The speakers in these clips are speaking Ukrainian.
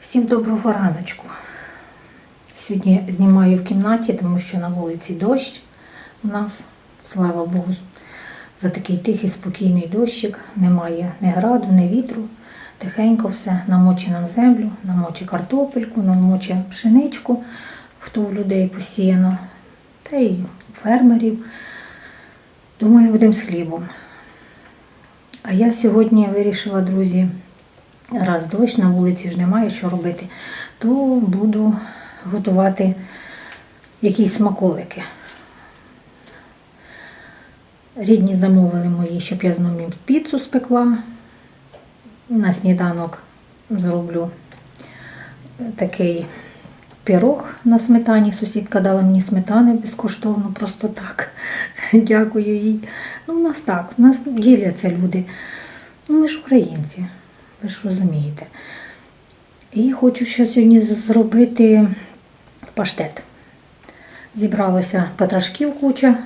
Всім доброго раночку. Сьогодні знімаю в кімнаті, тому що на вулиці дощ у нас, слава Богу, за такий тихий, спокійний дощик. Немає ні граду, ні вітру. Тихенько все намочи нам землю, намочи картопельку, намочи пшеничку, хто в людей посіяно, та й у фермерів. Думаю, будемо з хлібом. А я сьогодні вирішила, друзі, раз дощ на вулиці ж немає що робити, то буду готувати якісь смаколики. Рідні замовили мої, щоб я знову їм піцу спекла. На сніданок зроблю такий пірог на сметані. Сусідка дала мені сметани безкоштовно, просто так. Дякую їй. Ну, у нас так, у нас діляться люди. Ну, ми ж українці, ви ж розумієте. І хочу ще сьогодні зробити паштет. Зібралося патрашків куча.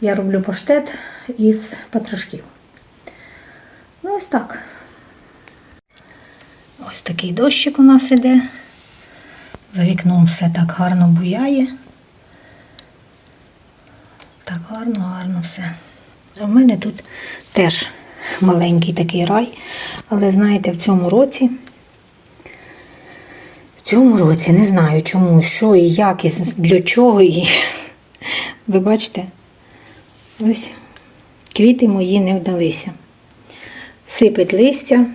Я роблю паштет із патрашків. Ну, ось так. Ось такий дощик у нас іде. За вікном все так гарно буяє. Так гарно, гарно все. А в мене тут теж маленький такий рай. Але знаєте, в цьому році, в цьому році не знаю чому, що і як, і для чого. І... Ви бачите, ось квіти мої не вдалися. Сипить листя,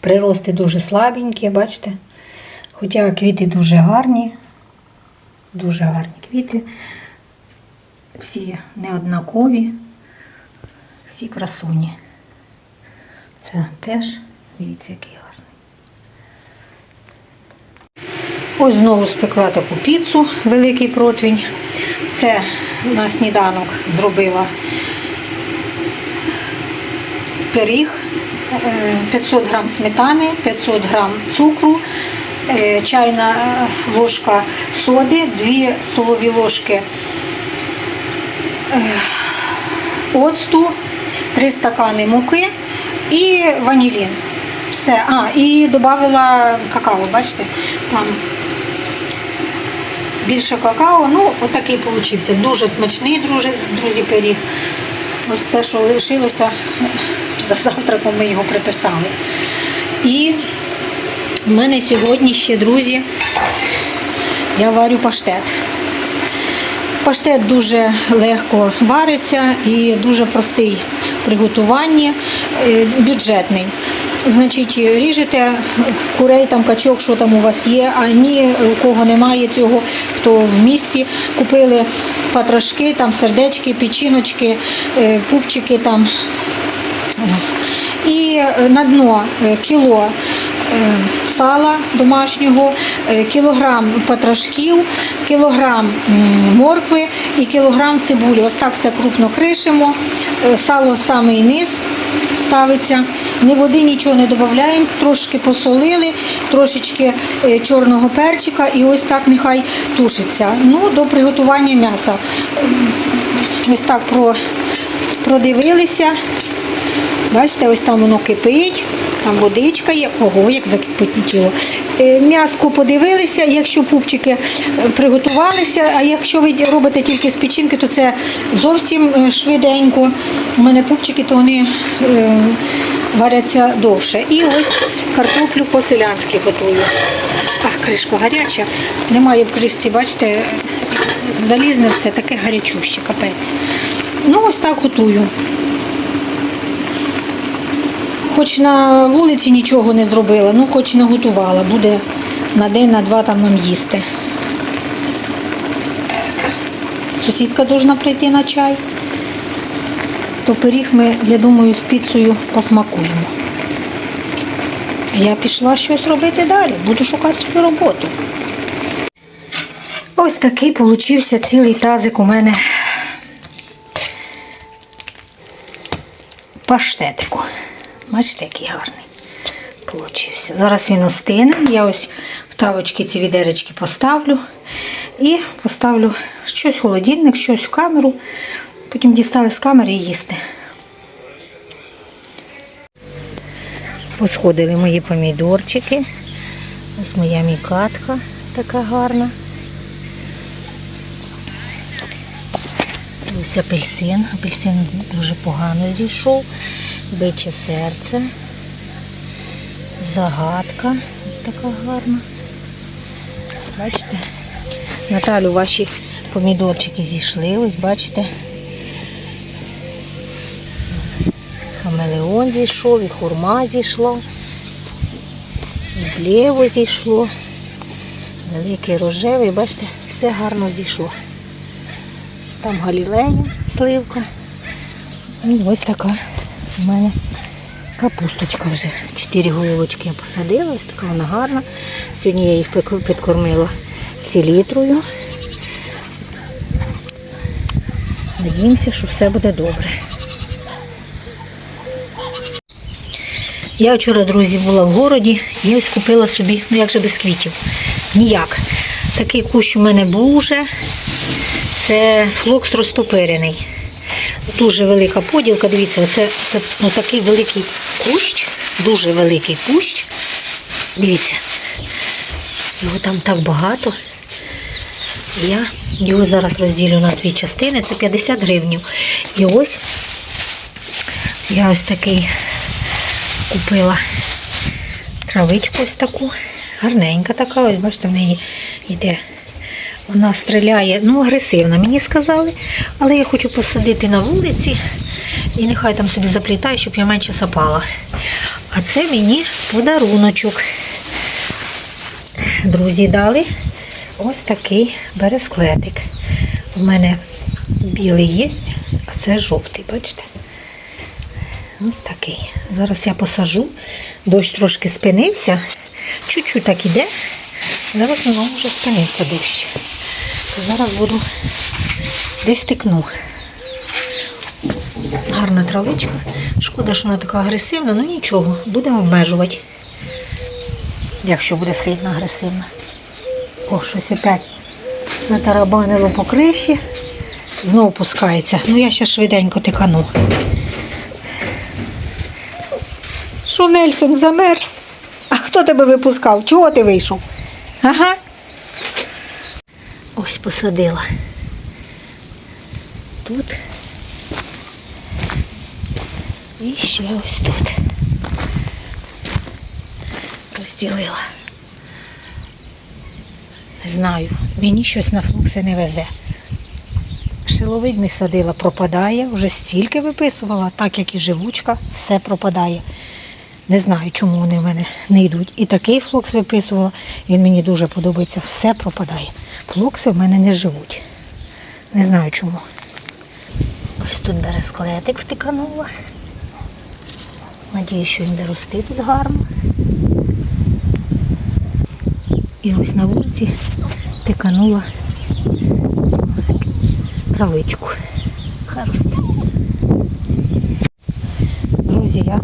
прирости дуже слабенькі, бачите? Хоча квіти дуже гарні, дуже гарні квіти. Всі неоднакові, всі красуні. Це теж, дивіться, який гарний. Ось знову спекла таку піцу, великий противень. Це на сніданок зробила пиріг, е, 500 грам сметани, 500 грам цукру, е, чайна е, ложка соди, 2 столові ложки оцту, 3 стакани муки і ванілін. Все. А, і додала какао, бачите? Там більше какао. Ну, отакий получився. Дуже смачний, друзі, друзі, пиріг. Ось це, що лишилося за завтраком, ми його приписали. І в мене сьогодні ще, друзі, я варю паштет. Паштет дуже легко вариться і дуже простий приготуванні, е, бюджетний. Значить, ріжете курей, там качок, що там у вас є, а ні, у кого немає цього, хто в місті купили патрашки, там сердечки, печіночки, е, пупчики там. І на дно е, кіло сала домашнього, е, кілограм патрашків, кілограм моркви і кілограм цибулі. Ось так все крупно кришимо. Е, Сало в самий низ ставиться. Ні води нічого не додаємо, трошки посолили, трошечки е, чорного перчика і ось так нехай тушиться. Ну, до приготування м'яса. Ось так продивилися. Бачите, ось там воно кипить, там водичка є. Ого, як закипотіло. Е, М'яско подивилися, якщо пупчики е, приготувалися, а якщо ви робите тільки з печінки, то це зовсім е, швиденько. У мене пупчики, то вони варяться довше. І ось картоплю по-селянськи готую. Ах, кришка гаряча. Немає в кришці, бачите, залізне все, таке гарячуще, капець. Ну, ось так готую. Хоч на вулиці нічого не зробила, ну хоч наготувала. Буде на день, на два там нам їсти. Сусідка повинна прийти на чай. То пиріг ми, я думаю, з піцею посмакуємо. Я пішла щось робити далі, буду шукати свою роботу. Ось такий получився цілий тазик у мене паштетику. Бачите, який гарний получився. Зараз він остине. Я ось в тавочки ці відеречки поставлю і поставлю щось в холодильник, щось в камеру. Потім дістали з камери і їсти. Посходили мої помідорчики. Ось моя мікатка така гарна. Ось апельсин. Апельсин дуже погано зійшов. Биче серце. Загадка. Ось така гарна. Бачите? Наталю, ваші помідорчики зійшли, ось бачите. Хамелеон зійшов, і хурма зійшла, і зійшло. Великий рожевий, бачите, все гарно зійшло. Там галілея, сливка. І ось така у мене капусточка вже. Чотири головочки я посадила, ось така вона гарна. Сьогодні я їх підкормила селітрою. Надіємося, що все буде добре. Я вчора, друзі, була в городі і ось купила собі, ну як же без квітів. Ніяк. Такий кущ у мене був уже. Це флокс розтопирений. Дуже велика поділка. Дивіться, це, це ну, такий великий кущ, дуже великий кущ. Дивіться, його там так багато. Я його зараз розділю на дві частини, це 50 гривень. І ось я ось такий купила травичку ось таку. Гарненька така, ось бачите, в неї йде. Вона стріляє, ну, агресивна, мені сказали. Але я хочу посадити на вулиці і нехай там собі заплітає, щоб я менше сапала. А це мені подаруночок. Друзі дали ось такий бересклетик. У мене білий є, а це жовтий, бачите? Ось такий. Зараз я посажу. Дощ трошки спинився. Чуть-чуть так іде. Зараз знову вже спинився дощ. Зараз буду десь тикну. Гарна травичка. Шкода, що вона така агресивна, ну нічого, будемо обмежувати. Якщо буде сильно агресивна. О, щось опять натарабанило по криші. Знову пускається. Ну я ще швиденько тикану. Що Нельсон замерз? А хто тебе випускав? Чого ти вийшов? Ага. Ось посадила. Тут. І ще ось тут. Розділила. Не знаю, мені щось на флукси не везе. Шиловидний садила, пропадає, вже стільки виписувала, так як і живучка, все пропадає. Не знаю, чому вони в мене не йдуть. І такий флокс виписувала, він мені дуже подобається, все пропадає. Флокси в мене не живуть. Не знаю чому. Ось тут бересклетик втиканула. Надіюсь, що він буде рости тут гарно. І ось на вулиці тиканула травичку. Хай. Друзі, я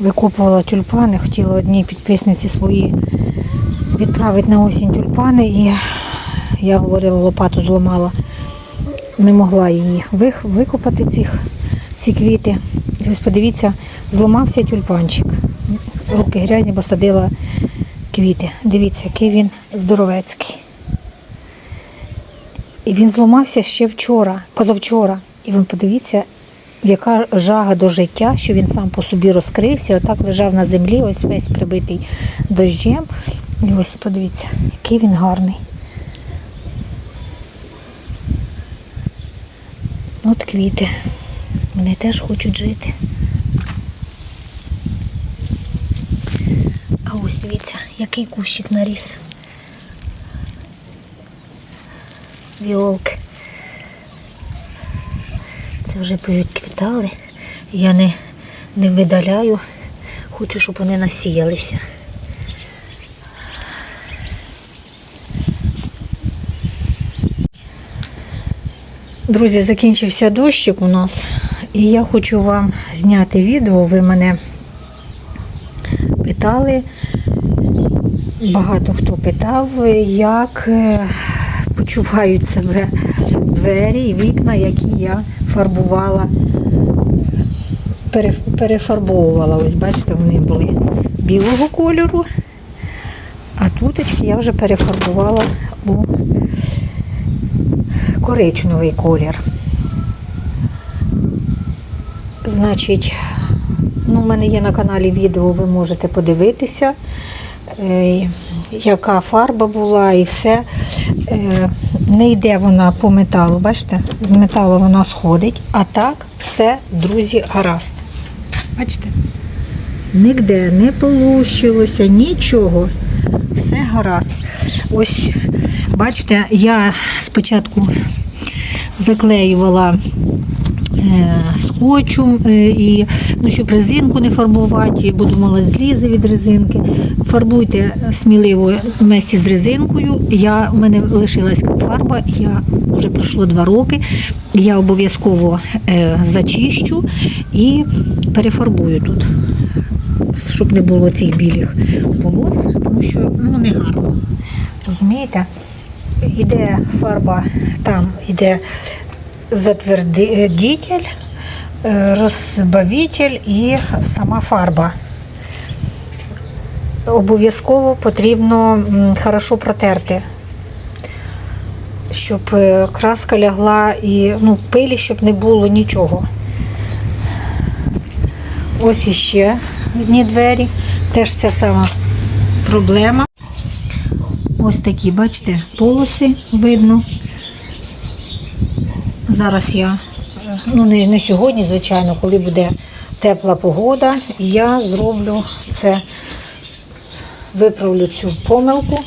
викопувала тюльпани, хотіла одній підписниці свої відправити на осінь тюльпани і я говорила, лопату зламала. Не могла її викопати цих, ці квіти. І ось подивіться, зламався тюльпанчик. Руки грязні, бо садила квіти. Дивіться, який він здоровецький. І він зламався ще вчора, позавчора. І ви подивіться, яка жага до життя, що він сам по собі розкрився, отак лежав на землі, ось весь прибитий дощем. І ось подивіться, який він гарний. От квіти. Вони теж хочуть жити. А ось дивіться, який кущик наріс. Віолки. Це вже повідквітали. Я не, не видаляю. Хочу, щоб вони насіялися. Друзі, закінчився дощик у нас. І я хочу вам зняти відео. Ви мене питали. Багато хто питав, як е, почувають себе двері і вікна, які я фарбувала, перефарбовувала. Ось бачите, вони були білого кольору. А туточки я вже перефарбувала у коричневий колір. Значить, ну, у мене є на каналі відео, ви можете подивитися, е, яка фарба була і все. Е, не йде вона по металу, бачите? З металу вона сходить, а так все, друзі, гаразд. Бачите? Нігде не полущилося, нічого. Все гаразд. Ось, бачите, я спочатку заклеювала е, скотчем е, і ну, щоб резинку не фарбувати, бо думала, злізе від резинки. Фарбуйте сміливо вместе з резинкою. Я, у мене лишилась фарба, я вже пройшло два роки. Я обов'язково е, зачищу і перефарбую тут, щоб не було цих білих полос, тому що ну, не гарно. Розумієте? Іде фарба, там іде затвердитель, е, розбавитель і сама фарба. Обов'язково потрібно хорошо протерти, щоб е, краска лягла і ну, пилі, щоб не було нічого. Ось іще одні двері, теж ця сама проблема. Ось такі, бачите, полоси видно. Зараз я, ну не, не сьогодні, звичайно, коли буде тепла погода, я зроблю це, виправлю цю помилку.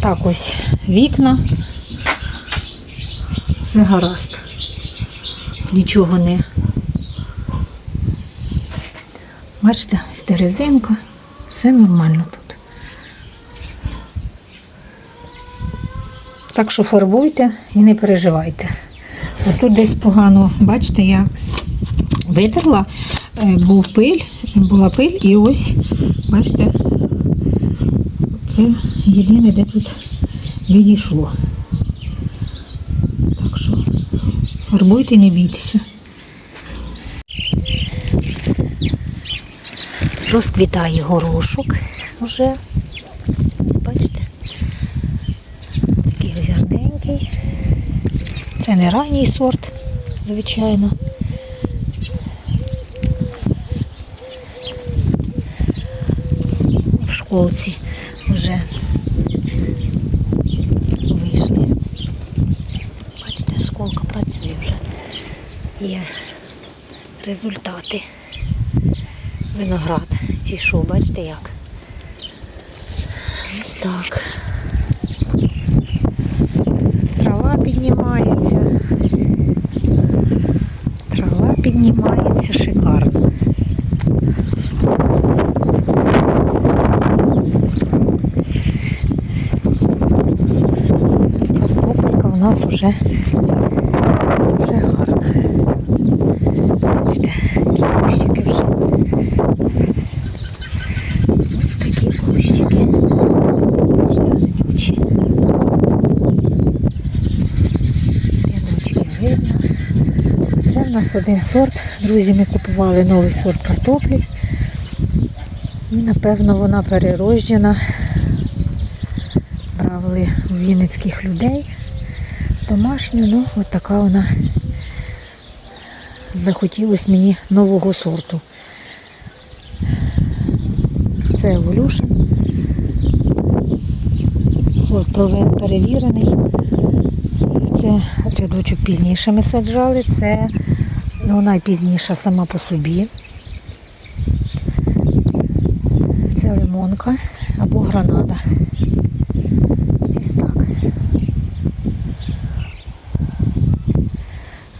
Так ось вікна. Все гаразд. Нічого не. Бачите, ось де резинка, все нормально тут. Так що фарбуйте і не переживайте. Отут десь погано, бачите, я витерла, е, був пиль, була пиль, і ось, бачите, це єдине, де тут відійшло. Так що фарбуйте, не бійтеся. Розквітає горошок вже. Бачите? Такий зерненький. Це не ранній сорт, звичайно. В школці вже вийшли. Бачите, школка працює вже. Є результати. Виноград зійшов, бачите як? Ось так. Трава піднімається. Трава піднімається шикарно. Картопелька у нас вже, вже гарна. Бачите, які вже. Ось такі кущики. Гарнючі. Рядочки видно. Це в нас один сорт. Друзі, ми купували новий сорт картоплі. І, напевно, вона перерожджена. Брали у вінницьких людей. Домашню, ну, от така вона. Захотілося мені нового сорту. Це Evolution. Сорт перевірений. Це рядочок пізніше ми саджали. Це ну, найпізніша сама по собі. Це лимонка або гранада. Ось так.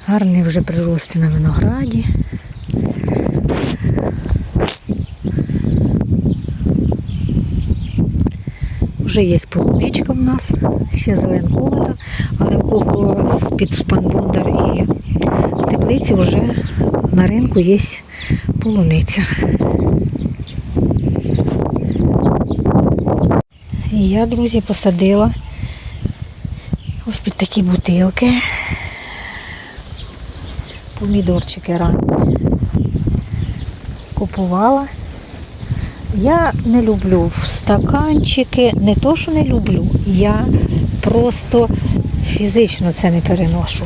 Гарний вже прирости на винограді. Вже є полуничка в нас, ще зеленковата, але в кого з-під спанбундар і теплиці вже на ринку є полуниця. І я, друзі, посадила ось під такі бутилки. Помідорчики ранні. Купувала Я не люблю стаканчики, не то, що не люблю, я просто фізично це не переношу.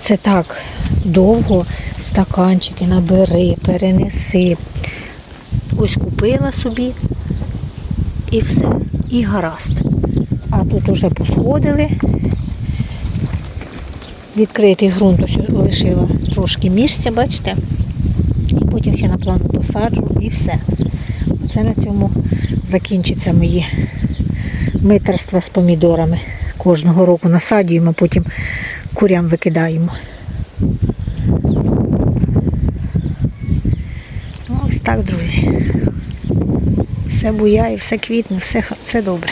Це так довго стаканчики набери, перенеси. Ось купила собі і все. І гаразд. А тут уже посходили. Відкритий ґрунт лишила трошки місця, бачите? І потім ще на плану посаджу і все. Оце на цьому закінчиться мої митерства з помідорами. Кожного року насаджуємо, потім курям викидаємо. Ну, Ось так, друзі. Все буяє, все квітне, все, все добре.